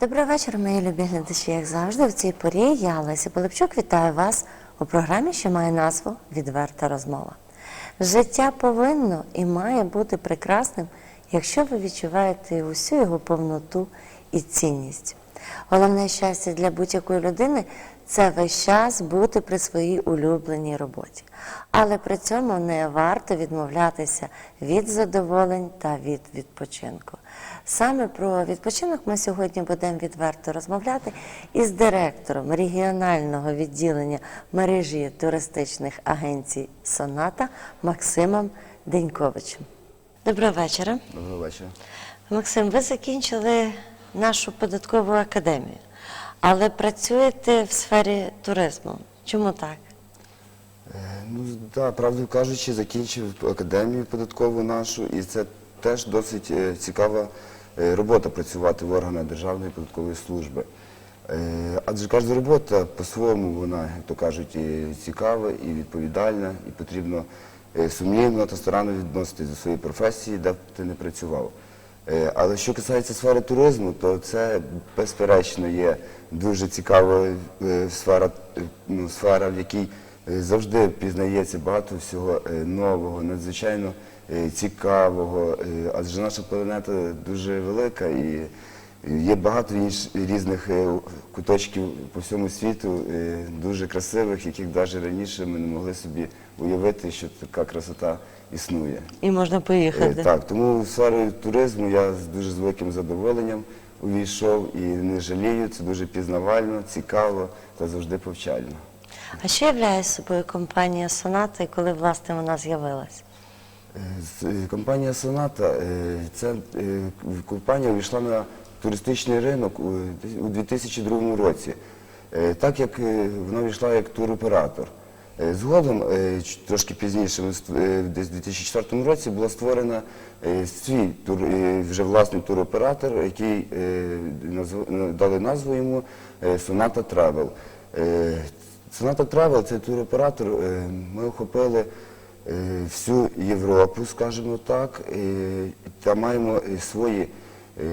Добрий вечір, мої любі глядачі. Як завжди, в цій порі я, Леся Полипчук, вітаю вас у програмі, що має назву Відверта розмова. Життя повинно і має бути прекрасним, якщо ви відчуваєте усю його повноту і цінність. Головне щастя для будь-якої людини це весь час бути при своїй улюбленій роботі. Але при цьому не варто відмовлятися від задоволень та від відпочинку. Саме про відпочинок ми сьогодні будемо відверто розмовляти із директором регіонального відділення мережі туристичних агенцій Соната Максимом Деньковичем. Доброго вечора. Доброго вечора. Максим, ви закінчили нашу податкову академію, але працюєте в сфері туризму. Чому так? Е, Ну так, правду кажучи, закінчив академію податкову нашу, і це теж досить е, цікава робота працювати в органах Державної податкової служби. Е, Адже кожна робота по-своєму, вона, як то кажуть, цікава, і відповідальна, і потрібно е, сумлінно та старанно відноситись до своєї професії, де б ти не працював. Е, Але що касається сфери туризму, то це безперечно є дуже цікава е, сфера, е, ну, сфера, в якій е, завжди пізнається багато всього е, нового, надзвичайно е, цікавого, е, адже наша планета дуже велика і є багато інш, різних е, куточків по всьому світу, е, дуже красивих, яких навіть раніше ми не могли собі уявити, що така красота існує. І можна поїхати. Е, Так, тому в сферу туризму я з дуже з великим задоволенням увійшов і не жалію. Це дуже пізнавально, цікаво та завжди повчально. А що являє собою компанія Соната і коли власне вона з'явилась? Е, Компанія Соната е, це е, компанія увійшла на туристичний ринок у 2002 році, так як вона увійшла як туроператор. Згодом, трошки пізніше, десь у 2004 році, була створена свій тур, вже власний туроператор, який дали назву йому Travel. Е, Sonata Travel – це туроператор. Ми охопили всю Європу, скажімо так, е, та маємо е, свої е,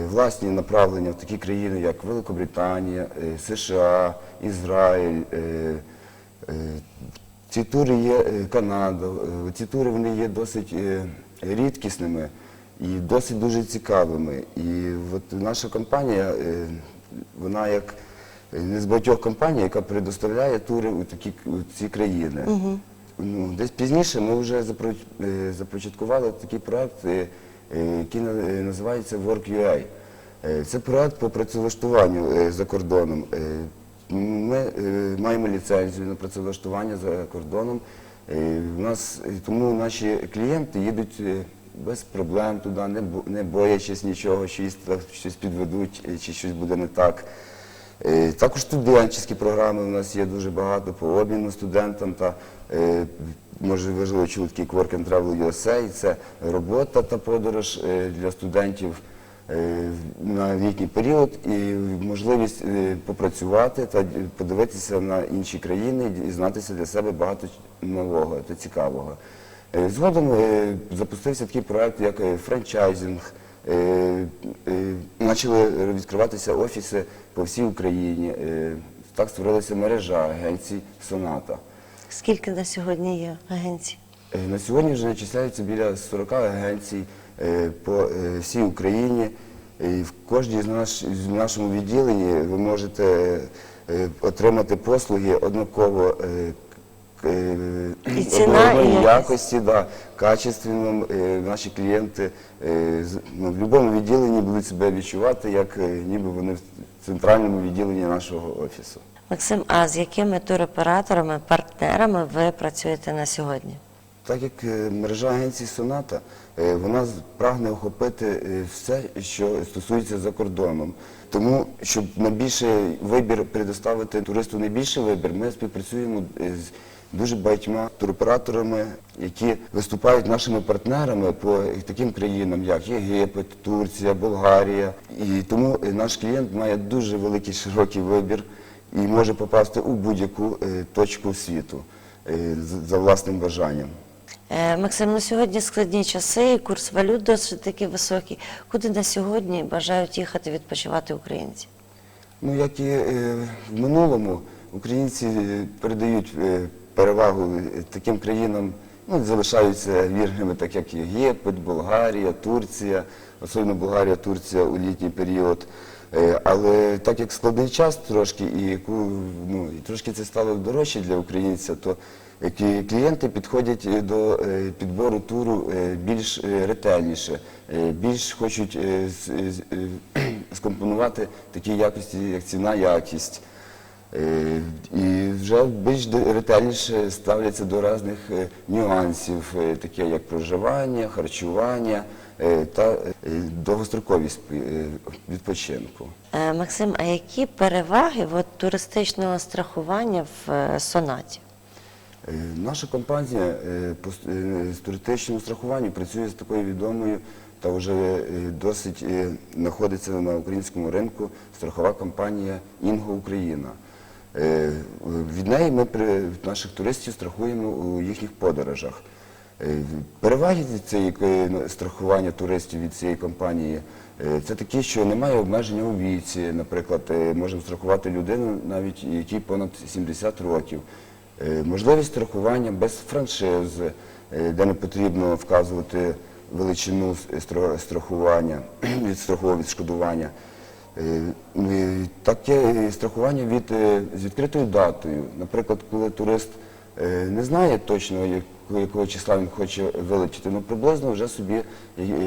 власні направлення в такі країни, як Великобританія, е, США, Ізраїль. е, е, Ці тури є е, Канада. е, Ці тури вони є досить е, рідкісними і досить дуже цікавими. І от наша компанія, е, вона як е, не з багатьох компаній, яка предоставляє тури у такі у ці країни. Ну, десь пізніше ми вже е, започаткували такий проект, е, е, який називається WorkUA. Це проект по працевлаштуванню за кордоном. Ми маємо ліцензію на працевлаштування за кордоном. У нас тому наші клієнти їдуть без проблем туди, не боячись нічого, що їх щось підведуть чи щось буде не так. Е, Також студентські програми у нас є дуже багато по обміну студентам та е, може важливо чули такий Work and Travel USA. Це робота та подорож е, для студентів на літній період і можливість попрацювати та подивитися на інші країни і дізнатися для себе багато нового та цікавого. Згодом запустився такий проект, як франчайзинг. Почали відкриватися офіси по всій Україні. Е, Так створилася мережа агенцій Соната. Скільки на сьогодні є агенцій? Е, На сьогодні вже начисляється біля 40 агенцій е, по всій Україні. І в кожній з наш, в нашому відділенні ви можете отримати послуги однаково І ціна, і якість. якості, да, качественно. Е, Наші клієнти е, з- ну, в будь-якому відділенні будуть себе відчувати, як е, ніби вони в центральному відділенні нашого офісу. Максим, а з якими туроператорами, партнерами ви працюєте на сьогодні? Так як е, мережа агенцій Соната, е, вона з- прагне охопити е, все, що стосується за кордоном. Тому, щоб найбільший вибір предоставити туристу найбільший вибір, ми співпрацюємо е, з дуже багатьма туроператорами, які виступають нашими партнерами по таким країнам, як Єгипет, Турція, Болгарія. І тому е, наш клієнт має дуже великий широкий вибір і може попасти у будь-яку е, точку світу е, за власним бажанням. Максим, на сьогодні складні часи, і курс валют досить таки високий. Куди на сьогодні бажають їхати відпочивати українці? Ну, як і в минулому, українці передають перевагу таким країнам, ну, залишаються вірними, так як Єгипет, Болгарія, Турція, особливо Болгарія, Турція у літній період. Е, Але так як складний час трошки, і, ну, і трошки це стало дорожче для українця, то е, клієнти підходять е, до підбору туру більш ретельніше, більш хочуть скомпонувати такі якості, як ціна, якість. Е, І вже більш ретельніше ставляться до різних е, нюансів, е, таке як проживання, харчування та довгостроковість відпочинку. Максим, а які переваги от, туристичного страхування в сонаті? Наша компанія з туристичним страхуванням працює з такою відомою та вже досить знаходиться на українському ринку страхова компанія Інго Україна. Е, Від неї ми при- наших туристів страхуємо у їхніх подорожах. Е, Переваги цієї е, страхування туристів від цієї компанії це такі, що немає обмеження у віці. Наприклад, можемо страхувати людину, навіть якій понад 70 років. Можливість страхування без франшизи, де не потрібно вказувати величину страхування від страхового відшкодування. Е, Таке страхування від, е, з відкритою датою. Наприклад, коли турист е, не знає точно, якого, числа він хоче вилетіти, ну приблизно вже собі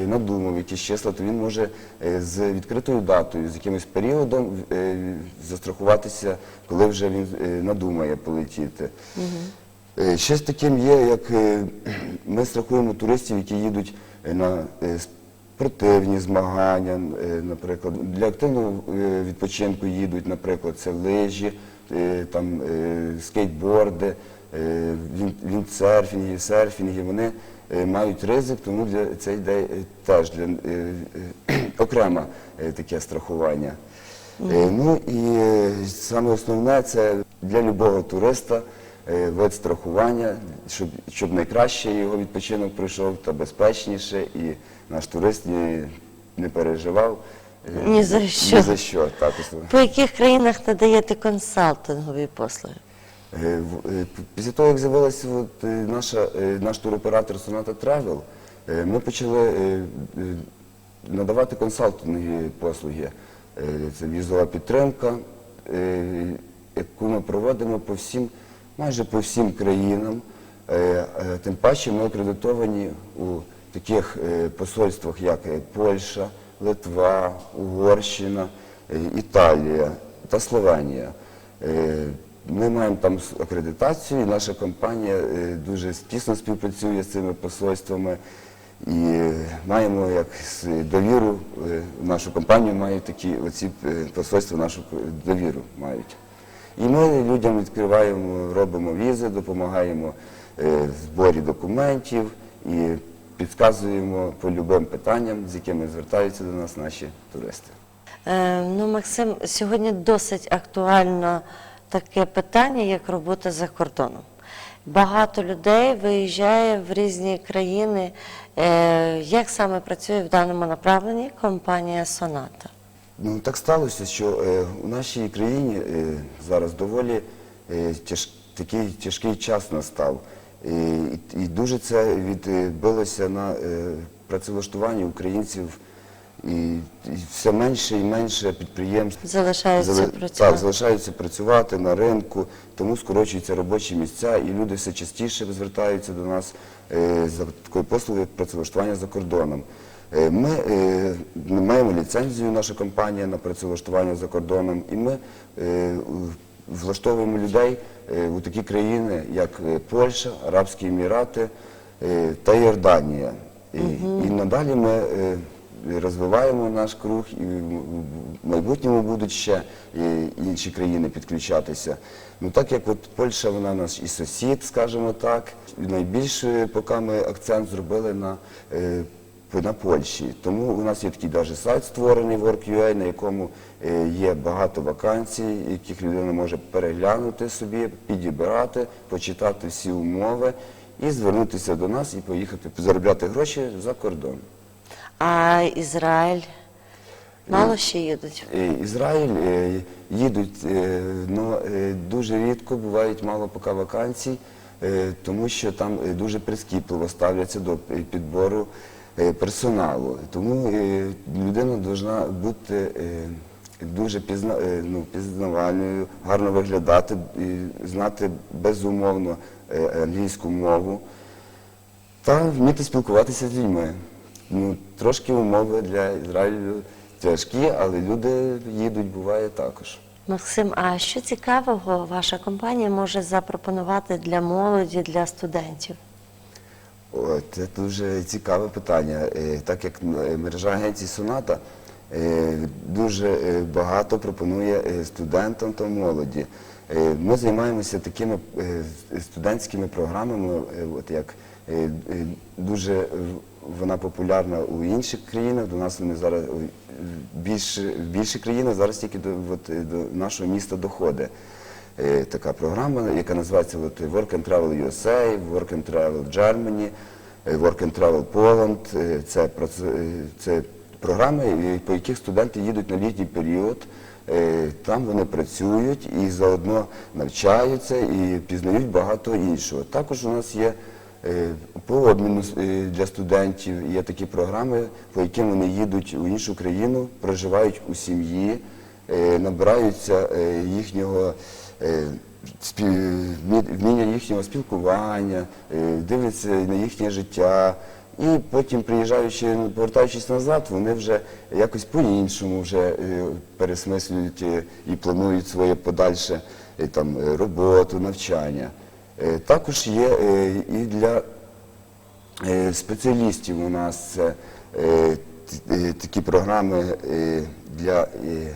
надумав якісь числа, то він може з відкритою датою, з якимось періодом застрахуватися, коли вже він надумає полетіти. Е, Ще з таким є, як ми страхуємо туристів, які їдуть на спортивні змагання, е, наприклад, для активного е, відпочинку їдуть, наприклад, це лижі, е, там скейтборди, віндсерфінги, серфінги. Вони мають ризик, тому для це йде теж для е, е, окремо е, таке страхування. Е, Ну і саме основне це для любого туриста вид страхування, щоб, щоб найкраще його відпочинок пройшов та безпечніше, і наш турист ні, не переживав. е, Ні за що. Ні за що, так. По яких країнах надаєте консалтингові послуги? Е, е, Після того, як з'явилася е, наша, е, наш туроператор Travel, е, ми почали е, е, надавати консалтингові послуги. Е, Це візова підтримка, е, яку ми проводимо по всім, майже по всім країнам. Е, е, Тим паче ми акредитовані у таких е, посольствах, як Польща, Литва, Угорщина, Італія та Словенія. Ми маємо там акредитацію, і наша компанія дуже тісно співпрацює з цими посольствами і маємо як довіру нашу компанію, мають такі оці посольства нашу довіру мають. І ми людям відкриваємо, робимо візи, допомагаємо е, в зборі документів і підказуємо по любим питанням, з якими звертаються до нас наші туристи. Е, ну, Максим, сьогодні досить актуально таке питання, як робота за кордоном. Багато людей виїжджає в різні країни. Е, як саме працює в даному направленні компанія Соната? Ну так сталося, що е, у нашій країні е, зараз доволі е, тяж, такий тяжкий час настав. І, і, дуже це відбилося на е, працевлаштуванні українців. І, і все менше і менше підприємств Залишаються зали- працювати. Так, залишаються працювати на ринку, тому скорочуються робочі місця, і люди все частіше звертаються до нас е, за такою послугою, як працевлаштування за кордоном. Е, Ми е, маємо ліцензію, наша компанія на працевлаштування за кордоном, і ми е, влаштовуємо людей у такі країни, як Польща, Арабські Емірати та Йорданія. І, і надалі ми розвиваємо наш круг, і в майбутньому будуть ще інші країни підключатися. Ну так як от Польща, вона наш і сусід, скажімо так. Найбільше поки ми акцент зробили на, на Польщі. Тому у нас є такий даже сайт створений Work.ua, на якому е, є багато вакансій, яких людина може переглянути собі, підібрати, почитати всі умови і звернутися до нас і поїхати заробляти гроші за кордон. А Ізраїль? Мало ще їдуть. Е, Ізраїль е, їдуть, е, но е, дуже рідко бувають мало поки вакансій, тому що там дуже прискіпливо ставляться до підбору персоналу. Тому е, людина повинна бути е, дуже е, ну, пізнавальною, гарно виглядати, знати безумовно е, англійську мову та вміти спілкуватися з людьми. Ну, трошки умови для Ізраїлю тяжкі, але люди їдуть, буває також. Максим, а що цікавого ваша компанія може запропонувати для молоді, для студентів? Це дуже цікаве питання. Е, Так як е, мережа агенцій Соната е, дуже багато пропонує студентам та молоді. Ми займаємося такими студентськими програмами, от як дуже вона популярна у інших країнах. До нас вони зараз більше більше країнах зараз тільки до, от, до нашого міста доходить. Е, така програма, яка називається от, Work and Travel USA, Work and Travel Germany, е, Work and Travel Poland. Е, Це, це програми, по яких студенти їдуть на літній період. Там вони працюють і заодно навчаються і пізнають багато іншого. Також у нас є по обміну для студентів є такі програми, по яким вони їдуть у іншу країну, проживають у сім'ї, набираються їхнього вміння їхнього спілкування, е, дивляться на їхнє життя. І потім, приїжджаючи, ну, повертаючись назад, вони вже якось по-іншому е, пересмислюють е, і планують своє подальше е, там, е, роботу, навчання. Е, Також є е, і для Е, спеціалістів у нас це е, е, такі програми е, для е,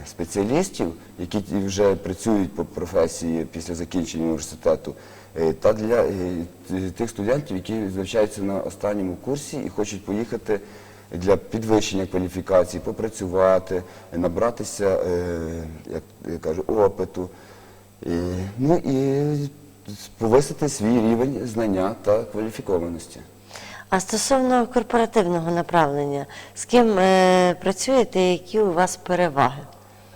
спеціалістів, які вже працюють по професії після закінчення університету, е, та для е, тих студентів, які навчаються на останньому курсі і хочуть поїхати для підвищення кваліфікації, попрацювати, набратися, е, як я кажу, опиту. Е, Ну і повисити свій рівень знання та кваліфікованості. А стосовно корпоративного направлення, з ким е, працюєте і які у вас переваги?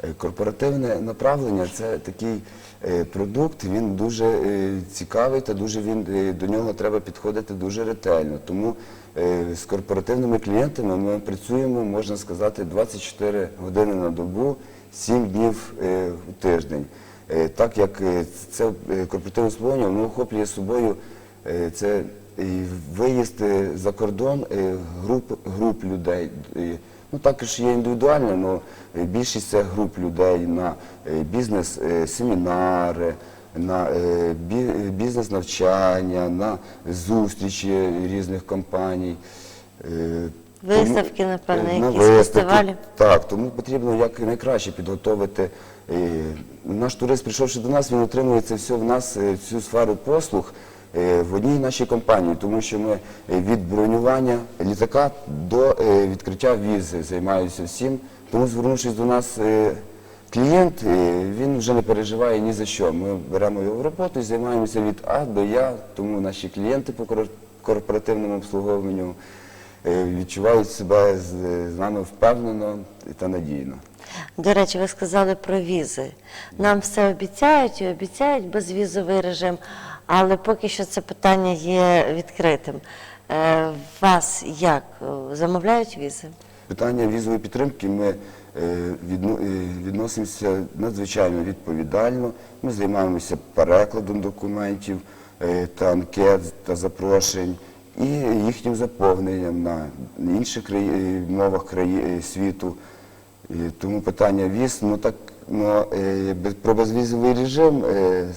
Е, Корпоративне направлення це такий е, продукт, він дуже е, цікавий та дуже він е, до нього треба підходити дуже ретельно. Тому е, з корпоративними клієнтами ми працюємо, можна сказати, 24 години на добу, 7 днів е, у тиждень. Е, Так як е, це е, корпоративне обслуговування, воно охоплює собою е, це виїзд е, за кордон е, груп, груп людей. Е, Ну, також є індивідуально, але більшість це груп людей на е, бізнес-семінари, на е, бізнес-навчання, на зустрічі різних компаній. Е, Виставки, напевно, е, на якісь фестивалі? Так, тому потрібно як найкраще підготовити. е, Наш турист, прийшовши до нас, він отримує це все в нас, е, цю сферу послуг е, в одній нашій компанії, тому що ми е, від бронювання літака до е, відкриття візи займаюся всім. Тому, звернувшись до нас, е, клієнт, е, він вже не переживає ні за що. Ми беремо його в роботу і займаємося від А до Я, тому наші клієнти по кор- корпоративному обслуговуванню е, відчувають себе з нами впевнено та надійно. До речі, ви сказали про візи. Нам все обіцяють і обіцяють безвізовий режим, але поки що це питання є відкритим. Е, Вас як е, замовляють візи? Питання візової підтримки ми е, відно- відносимося надзвичайно відповідально. Ми займаємося перекладом документів та анкет та запрошень і їхнім заповненням на інших мовах світу. Тому питання віз, ну так про безвізовий режим, е, е,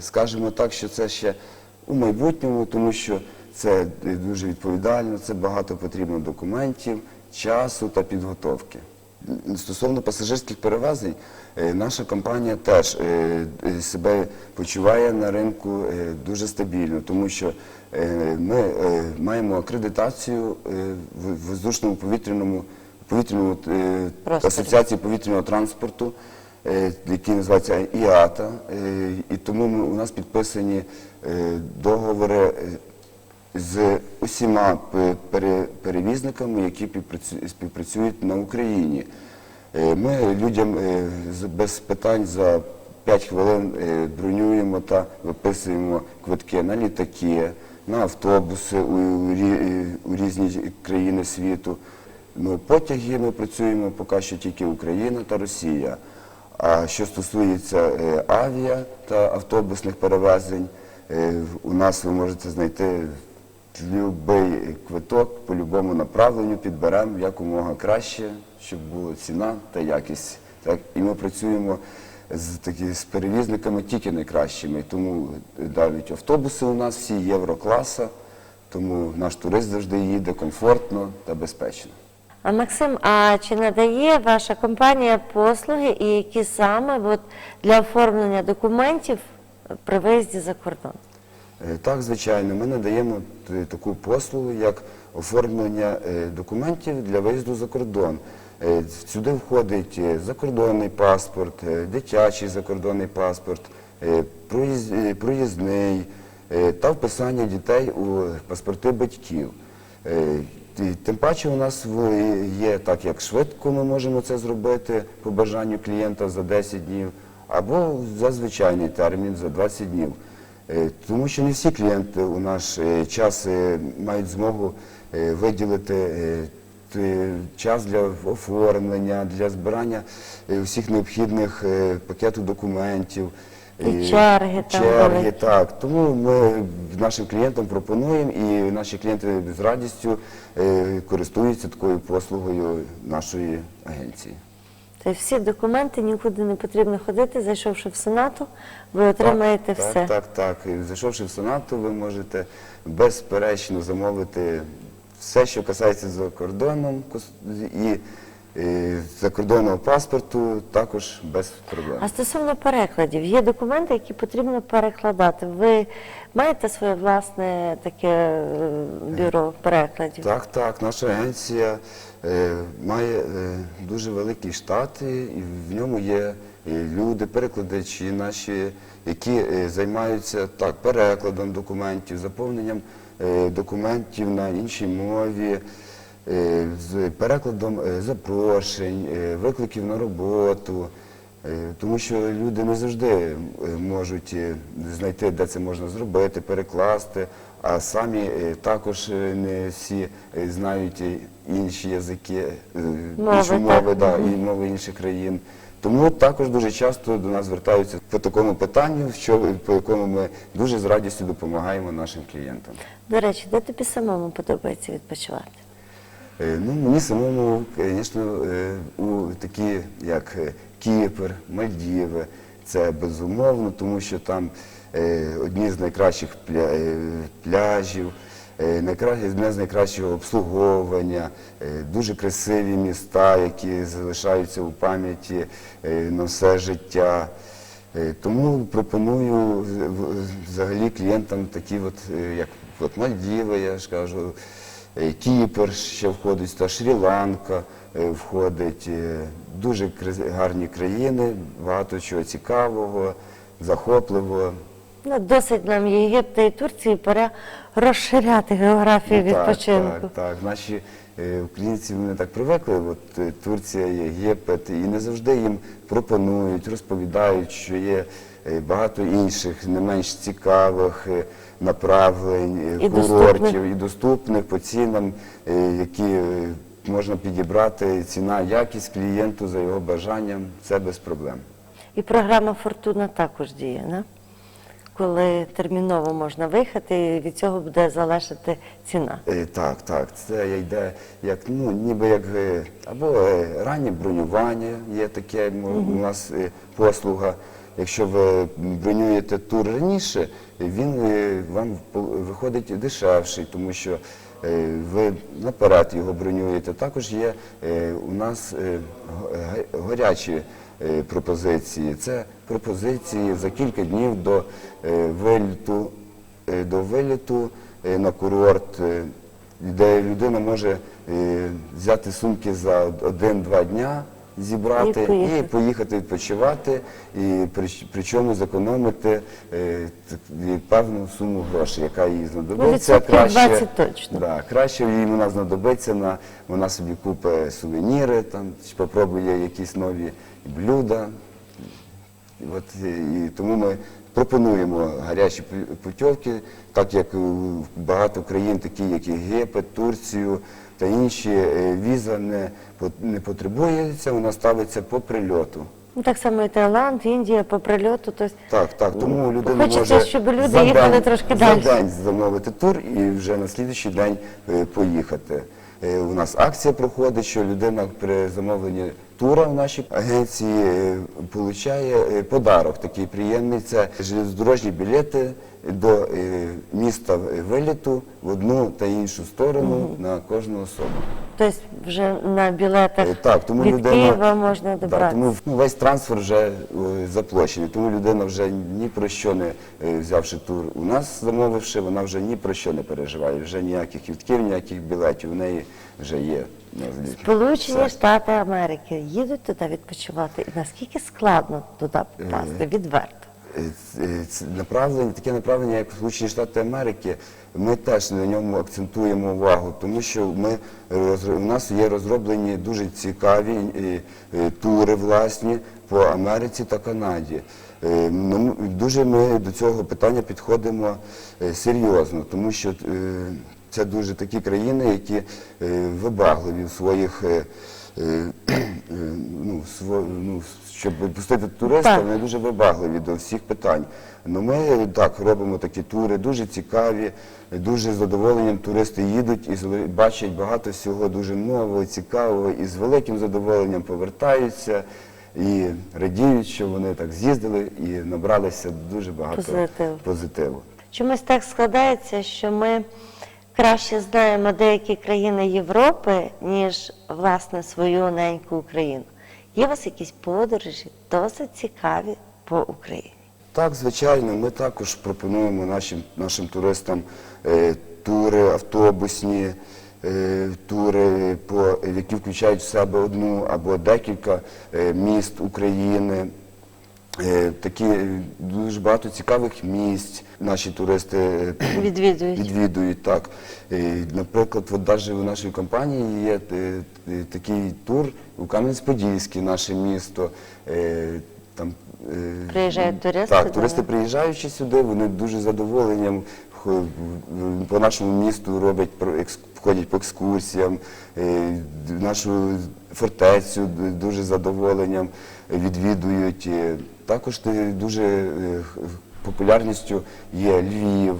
скажемо так, що це ще у майбутньому, тому що це е, дуже відповідально, це багато потрібно документів, часу та підготовки. Стосовно пасажирських перевезень, е, наша компанія теж е, е, себе почуває на ринку е, дуже стабільно, тому що е, ми е, маємо акредитацію е, в воздушному повітряному повітряному е, асоціації повітряного транспорту, е, який називається ІАТА. Е, І тому ми- у нас підписані е, договори е, з усіма перевізниками, які співпрацюють на Україні. Е, Ми людям е, без питань за 5 хвилин е, бронюємо та виписуємо квитки на літаки, на автобуси у різні країни світу. Ну, потяги ми працюємо поки що тільки Україна та Росія. А що стосується е, авіа та автобусних перевезень, е, у нас ви можете знайти будь-який квиток по будь-якому направленню, підберемо якомога краще, щоб була ціна та якість. Так, і ми працюємо з, такі, з перевізниками тільки найкращими. Тому навіть автобуси у нас всі єврокласа, тому наш турист завжди їде комфортно та безпечно. А Максим, а чи надає ваша компанія послуги і які саме от, для оформлення документів при виїзді за кордон? Е, Так, звичайно, ми надаємо таку послугу, як оформлення е, документів для виїзду за кордон. Е, Сюди входить е, закордонний паспорт, е, дитячий закордонний паспорт, е, проїз- е, проїзний е, та вписання дітей у паспорти батьків. Тим паче у нас є так, як швидко ми можемо це зробити по бажанню клієнта за 10 днів, або за звичайний термін за 20 днів. Е, Тому що не всі клієнти у наш е, час е, мають змогу виділити час для оформлення, для збирання всіх необхідних пакету документів. І черги там черги, так. Тому ми нашим клієнтам пропонуємо, і наші клієнти з радістю е, користуються такою послугою нашої агенції. Тобто всі документи нікуди не потрібно ходити, зайшовши в Сенату, ви отримаєте так, все. Так, так, так. І Зайшовши в Сенату, ви можете безперечно замовити все, що касається за кордоном і е, закордонного паспорту, також без проблем. А стосовно перекладів, є документи, які потрібно перекладати. Ви маєте своє власне таке е, бюро перекладів? Так, так. Наша агенція е, має е, дуже великий штат, і в ньому є е, люди, перекладачі наші, які е, займаються так, перекладом документів, заповненням е, документів на іншій мові, е, з перекладом е, запрошень, е, викликів на роботу. Е, Тому що люди не завжди е, можуть е, знайти, де це можна зробити, перекласти, а самі е, також е, не всі е, знають е, інші язики, е, Мови, інші мови, да, і мови інших країн. Тому також дуже часто до нас звертаються по такому питанню, що по якому ми дуже з радістю допомагаємо нашим клієнтам. До речі, де тобі самому подобається відпочивати? Е, Ну, мені самому, звісно, е, у такі, як е, Кіпр, Мальдіви, це безумовно, тому що там одні з найкращих пляжів, одне з найкращого обслуговування, дуже красиві міста, які залишаються у пам'яті на все життя. Тому пропоную взагалі клієнтам такі, от, як от Мальдіви, я ж кажу, Кіпр ще входить, та Шрі-Ланка е, входить. Е, Дуже гарні країни, багато чого цікавого, захопливого. Ну, досить нам Єгипта і Турції пора розширяти географію Ну, відпочинку. Так, так. Наші е, українці вони так привикли, от е, Турція, Єгипет, і не завжди їм пропонують, розповідають, що є е, багато інших, не менш цікавих е, направлень, І курортів доступних. і доступних по цінам, е, які е, можна підібрати ціна, якість клієнту за його бажанням, це без проблем. І програма Фортуна також діє, не? коли терміново можна виїхати, і від цього буде залежати ціна. Е, Так, так, це йде як ну, ніби як або раннє бронювання, є таке у нас послуга. Якщо ви бронюєте тур раніше, він е, вам виходить дешевший, тому що е, ви наперед його бронюєте. Також є е, у нас горячі пропозиції. Це пропозиції за кілька днів до виліту до виліту на курорт, де людина може взяти сумки за один-два дня зібрати І поїхати. і поїхати відпочивати, і при- причому зекономити е, певну суму грошей, яка їй знадобиться. Ну, краще, 20 точно. Да, краще їй вона знадобиться на вона собі купить сувеніри, там чи попробує якісь нові блюда. І От, е, і тому ми пропонуємо гарячі пу- путівки, так як у багато країн, такі як Єгипет, Турцію та інші, е, віза не, не потребується, вона ставиться по прильоту. Ну, так само і Таїланд, Індія по прильоту. Тобто, Так, так, тому людина Хочеться, може щоб люди за їхали день- трошки за далі. день замовити тур і вже на слідуючий день е, поїхати. Е, У нас акція проходить, що людина при замовленні тура в нашій агенції отримує подарок такий приємний. Це железнодорожні білети до е, міста виліту в одну та іншу сторону на кожну особу. тобто вже на білетах Е, Так, тому від людина Києва можна Так, тому ну, весь трансфер вже е, заплачений. Тому людина вже ні про що не е, взявши тур у нас, замовивши, вона вже ні про що не переживає. Вже ніяких квитків, ніяких білетів у неї вже є. на. Сполучені Штати Америки їдуть туди відпочивати. І наскільки складно туди попасти? Відверто. Е, це направлення, таке направлення, як Сполучені Штати Америки, ми теж на ньому акцентуємо увагу, тому що ми у нас є розроблені дуже цікаві е, е, тури власні по Америці та Канаді. Е, ну, Дуже ми до цього питання підходимо е, серйозно, тому що е, це дуже такі країни, які е, вибагливі в своїх. е, е, ну, сво, ну, щоб пустити туриста, вони дуже вибагливі до всіх питань. Ну ми так робимо такі тури, дуже цікаві, дуже з задоволенням туристи їдуть і бачать багато всього дуже нового, цікавого, і з великим задоволенням повертаються і радіють, що вони так з'їздили і набралися дуже багато Позитиву. позитиву. Чомусь так складається, що ми краще знаємо деякі країни Європи, ніж власне свою неньку Україну. Є у вас якісь подорожі досить цікаві по Україні? Так, звичайно, ми також пропонуємо нашим, нашим туристам е, тури автобусні, е, тури, по, які включають в себе одну або декілька е, міст України. Е, такі е, дуже багато цікавих місць наші туристи е, Відвідують. відвідують. Так. Наприклад, от навіть у нашій компанії є такий тур у Кам'янець-Подільський, наше місто. Там, Приїжджають туристи Так, туристи приїжджаючи сюди, вони дуже задоволенням по нашому місту екс- входять по екскурсіям, е, нашу фортецю дуже задоволенням відвідують. Е, Також дуже е, популярністю є Львів,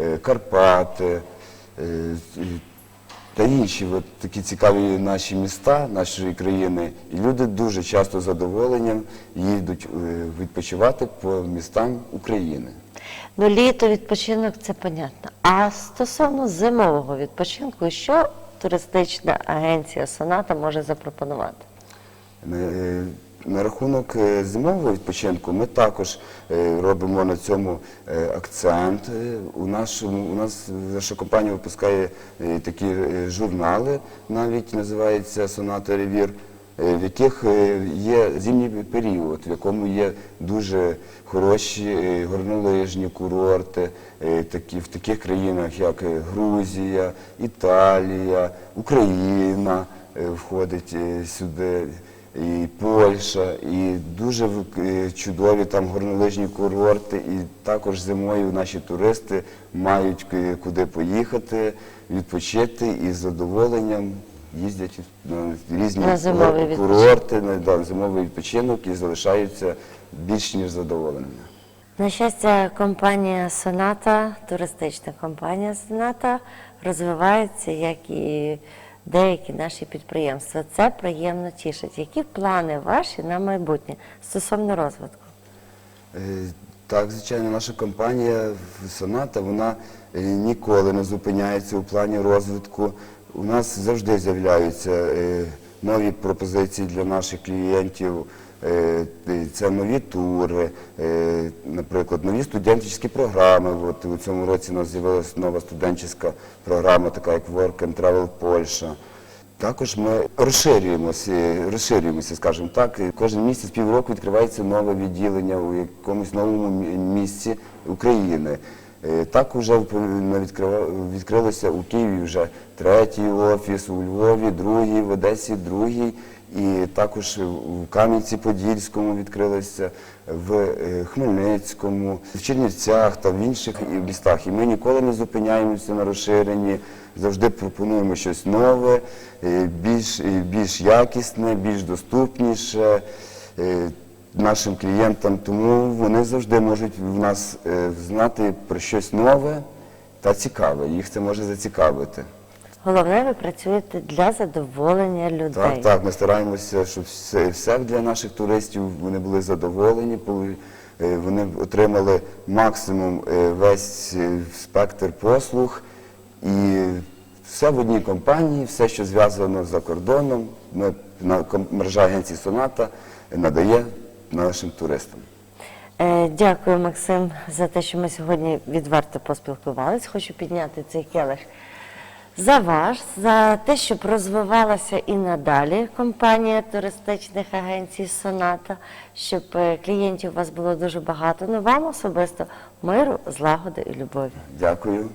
е, Карпати. Е, та інші от такі цікаві наші міста нашої країни. І люди дуже часто з задоволенням їдуть е, відпочивати по містам України. Ну, літо, відпочинок це понятно. А стосовно зимового відпочинку, що туристична агенція Соната може запропонувати? На рахунок е, зимового відпочинку ми також е, робимо на цьому е, акцент. У нашому у нас наша компанія випускає такі журнали, навіть називається Соната Ревір, в яких є зимній період, в якому є дуже хороші горнолижні курорти, такі в таких країнах, як Грузія, Італія, Україна входить сюди і Польща, і дуже в- е, чудові там горнолижні курорти. І також зимою наші туристи мають куди поїхати, відпочити і з задоволенням їздять на різні На курорти, на да, зимовий відпочинок і залишаються більш ніж задоволеними. На щастя, компанія Соната, туристична компанія Соната розвивається, як і деякі наші підприємства. Це приємно тішить. Які плани ваші на майбутнє стосовно розвитку? Е, Так, звичайно, наша компанія Соната вона е, ніколи не зупиняється у плані розвитку. У нас завжди з'являються е, нові пропозиції для наших клієнтів. Е, Це нові тури, е, наприклад, нові студентські програми. От у цьому році у нас з'явилася нова студентська програма, така як Work and Travel Польща. Також ми розширюємося, розширюємося, скажімо так. Кожен місяць півроку відкривається нове відділення у якомусь новому місці України. Е, Так вже відкрилося у Києві вже третій офіс, у Львові другий, в Одесі другий. І також в Кам'янці-Подільському відкрилося, в е, Хмельницькому, в Чернівцях та в інших містах. І ми ніколи не зупиняємося на розширенні, завжди пропонуємо щось нове, е, більш, е, більш якісне, більш доступніше нашим клієнтам. Тому вони завжди можуть в нас знати про щось нове та цікаве. Їх це може зацікавити. Головне, ви працюєте для задоволення людей. Так, так, ми стараємося, щоб все, все для наших туристів вони були задоволені, е, вони отримали максимум е, весь е, спектр послуг і все в одній компанії, все, що зв'язано за кордоном, ми, на, мережа агенції Соната надає нашим туристам. Дякую, Максим, за те, що ми сьогодні відверто поспілкувалися. Хочу підняти цей келих за вас, за те, щоб розвивалася і надалі компанія туристичних агенцій Соната, щоб е, клієнтів у вас було дуже багато. Ну вам особисто миру, злагоди і любові. Дякую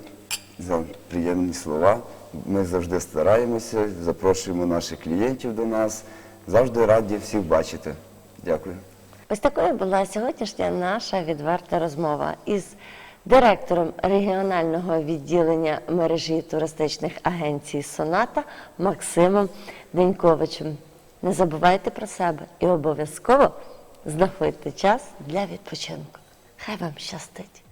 за приємні слова. Ми завжди стараємося, запрошуємо наших клієнтів до нас. Завжди раді всіх бачити. Дякую. Ось такою була сьогоднішня наша відверта розмова із директором регіонального відділення мережі туристичних агенцій Соната Максимом Деньковичем. Не забувайте про себе і обов'язково знаходьте час для відпочинку. Хай вам щастить!